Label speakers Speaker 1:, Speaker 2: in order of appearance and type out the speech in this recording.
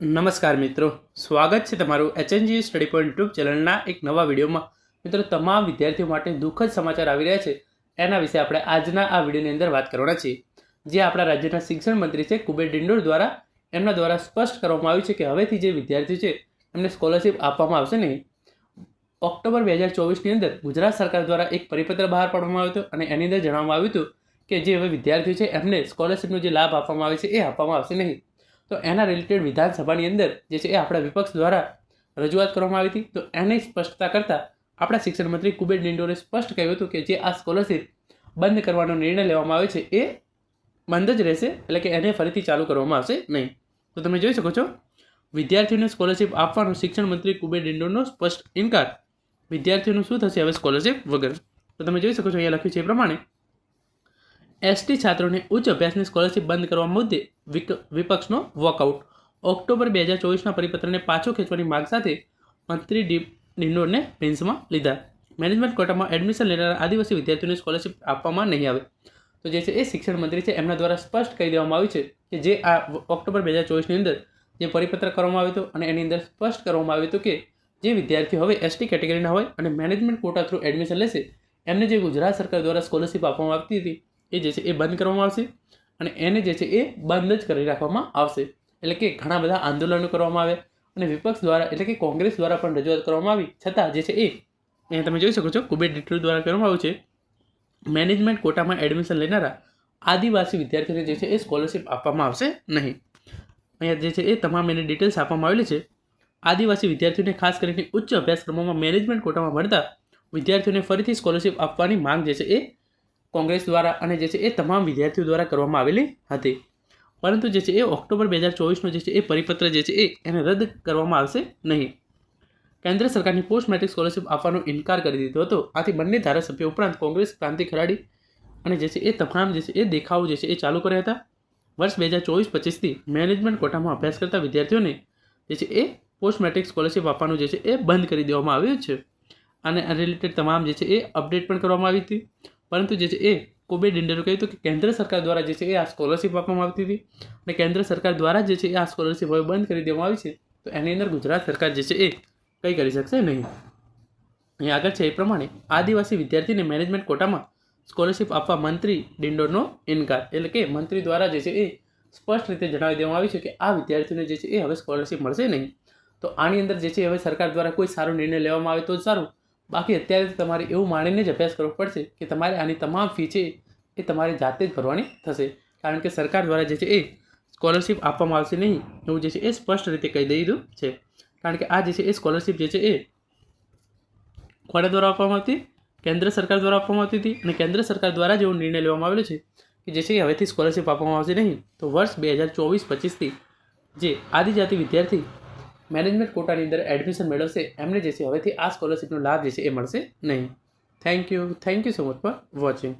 Speaker 1: નમસ્કાર મિત્રો. સ્વાગત છે તમારું એચએનજી સ્ટડી પોઈન્ટ યુટ્યુબ ચેનલના એક નવા વિડીયોમાં. મિત્રો, તમામ વિદ્યાર્થીઓ માટે દુઃખદ સમાચાર આવી રહ્યા છે. એના વિશે આપણે આજના આ વિડીયોની અંદર વાત કરવાના છીએ. જે આપણા રાજ્યના શિક્ષણ મંત્રી છે, કુબેર ડિંડોર દ્વારા એમના દ્વારા સ્પષ્ટ કરવામાં આવ્યું છે કે હવેથી જે વિદ્યાર્થીઓ છે, એમને સ્કોલરશિપ આપવામાં આવશે નહીં. ઓક્ટોબર બે હજાર ચોવીસની અંદર ગુજરાત સરકાર દ્વારા એક પરિપત્ર બહાર પાડવામાં આવ્યો હતો અને એની અંદર જણાવવામાં આવ્યું હતું કે જે હવે વિદ્યાર્થીઓ છે, એમને સ્કોલરશિપનો જે લાભ આપવામાં આવે છે, એ આપવામાં આવશે નહીં. તો એના રિલેટેડ વિધાનસભાની અંદર જે છે એ આપણા વિપક્ષ દ્વારા રજૂઆત કરવામાં આવી હતી. તો એને સ્પષ્ટતા કરતાં આપણા શિક્ષણ મંત્રી કુબેર ડિંડોરે સ્પષ્ટ કહ્યું હતું કે જે આ સ્કોલરશિપ બંધ કરવાનો નિર્ણય લેવામાં આવે છે એ બંધ જ રહેશે, એટલે કે એને ફરીથી ચાલુ કરવામાં આવશે નહીં. તો તમે જોઈ શકો છો, વિદ્યાર્થીઓને સ્કોલરશિપ આપવાનો શિક્ષણ મંત્રી કુબેર ડિંડોરનો સ્પષ્ટ ઇનકાર. વિદ્યાર્થીઓનું શું થશે હવે સ્કોલરશિપ વગર? તો તમે જોઈ શકો છો અહીંયા લખ્યું છે એ પ્રમાણે એસટી છાત્રોને ઉચ્ચ અભ્યાસની સ્કોલરશીપ બંધ કરવા મુદ્દે વિપક્ષનો વોકઆઉટ. ઓક્ટોબર બે હજાર ચોવીસના પરિપત્રને પાછો ખેંચવાની માંગ સાથે મંત્રી ડી, ડિંડોરને બેન્ચમાં લીધા. મેનેજમેન્ટ કોટામાં એડમિશન લેનારા આદિવાસી વિદ્યાર્થીઓને સ્કોલરશિપ આપવામાં નહીં આવે. તો જે છે એ શિક્ષણ મંત્રી છે, એમના દ્વારા સ્પષ્ટ કહી દેવામાં આવ્યું છે કે જે આ ઓક્ટોબર બે હજાર ચોવીસની અંદર જે પરિપત્ર કરવામાં આવ્યું હતું અને એની અંદર સ્પષ્ટ કરવામાં આવ્યું હતું કે જે વિદ્યાર્થીઓ હવે એસટી કેટેગરીના હોય અને મેનેજમેન્ટ કોટા થ્રુ એડમિશન લેશે, એમને જે ગુજરાત સરકાર દ્વારા સ્કોલરશિપ આપવામાં આવતી હતી એ જે છે એ બંધ કરવામાં આવશે અને એને જે છે એ બંધ જ કરી રાખવામાં આવશે. એટલે કે ઘણા બધા આંદોલનો કરવામાં આવે અને વિપક્ષ દ્વારા એટલે કે કોંગ્રેસ દ્વારા પણ રજૂઆત કરવામાં આવી. છતાં જે છે એ અહીંયા તમે જોઈ શકો છો કુબેર ડિટેલ દ્વારા કરવામાં આવ્યું છે. મેનેજમેન્ટ કોટામાં એડમિશન લેનારા આદિવાસી વિદ્યાર્થીઓને જે છે એ સ્કોલરશિપ આપવામાં આવશે નહીં. અહીંયા જે છે એ તમામ એની ડિટેલ્સ આપવામાં આવેલી છે. આદિવાસી વિદ્યાર્થીઓને ખાસ કરીને ઉચ્ચ અભ્યાસક્રમોમાં મેનેજમેન્ટ કોટામાં ભણતા વિદ્યાર્થીઓને ફરીથી સ્કોલરશિપ આપવાની માંગ જે છે એ કોંગ્રેસ દ્વારા અને જે છે એ તમામ વિદ્યાર્થીઓ દ્વારા કરવામાં આવેલી હતી પરંતુ જે છે એ ઓક્ટોબર બે હજાર ચોવીસનો જે છે એ પરિપત્ર જે છે એ એને રદ કરવામાં આવશે નહીં કેન્દ્ર સરકારની પોસ્ટ મેટ્રિક સ્કોલરશિપ આપવાનો ઇનકાર કરી દીધો હતો આથી બંને ધારાસભ્યો ઉપરાંત કોંગ્રેસ ક્રાંતિ ખરાડી અને જે છે એ તમામ જે છે એ દેખાવો જે છે એ ચાલુ કર્યા હતા વર્ષ બે હજાર ચોવીસ પચીસથી મેનેજમેન્ટ કોટામાં અભ્યાસ કરતા વિદ્યાર્થીઓને જે છે એ પોસ્ટ મેટ્રિક સ્કોલરશિપ આપવાનું જે છે એ બંધ કરી દેવામાં આવ્યું છે અને રિલેટેડ તમામ જે છે એ અપડેટ પણ કરવામાં આવી હતી પરંતુ જે છે એ કોબે ડિંડરે કહ્યું હતું કે કેન્દ્ર સરકાર દ્વારા જે છે એ આ સ્કોલરશિપ આપવામાં આવતી હતી અને કેન્દ્ર સરકાર દ્વારા જે છે એ આ સ્કોલરશિપ હવે બંધ કરી દેવામાં આવી છે, તો એની અંદર ગુજરાત સરકાર જે છે એ કંઈ કરી શકશે નહીં. અહીં આગળ છે એ પ્રમાણે આદિવાસી વિદ્યાર્થીને મેનેજમેન્ટ કોટામાં સ્કોલરશિપ આપવા મંત્રી ડિંડોરનો ઇનકાર. એટલે કે મંત્રી દ્વારા જે છે એ સ્પષ્ટ રીતે જણાવી દેવામાં આવ્યું છે કે આ વિદ્યાર્થીઓને જે છે એ હવે સ્કોલરશિપ મળશે નહીં. તો આની અંદર જે છે હવે સરકાર દ્વારા કોઈ સારો નિર્ણય લેવામાં આવે તો જ સારું. બાકી અત્યારે તમારે એવું માણીને જ અભ્યાસ કરવો પડશે કે તમારે આની તમામ ફી છે એ તમારે જાતે જ ભરવાની થશે. કારણ કે સરકાર દ્વારા જે છે એ સ્કોલરશિપ આપવામાં આવશે નહીં એવું જે છે એ સ્પષ્ટ રીતે કહી દીધું છે. કારણ કે આ જે છે એ સ્કોલરશિપ જે છે એ કોના દ્વારા આપવામાં આવતી? કેન્દ્ર સરકાર દ્વારા આપવામાં આવતી હતી અને કેન્દ્ર સરકાર દ્વારા જ એવો નિર્ણય લેવામાં આવેલો છે કે જે છે એ હવેથી સ્કોલરશિપ આપવામાં આવશે નહીં. તો વર્ષ બે હજાર ચોવીસ પચીસથી જે આદિજાતિ વિદ્યાર્થી મેનેજમેન્ટ કોટાની અંદર એડમિશન મેળવશે, એમને જે છે હવેથી આ સ્કોલરશિપનો લાભ જે છે એ મળશે નહીં. Thank you thank you so much for watching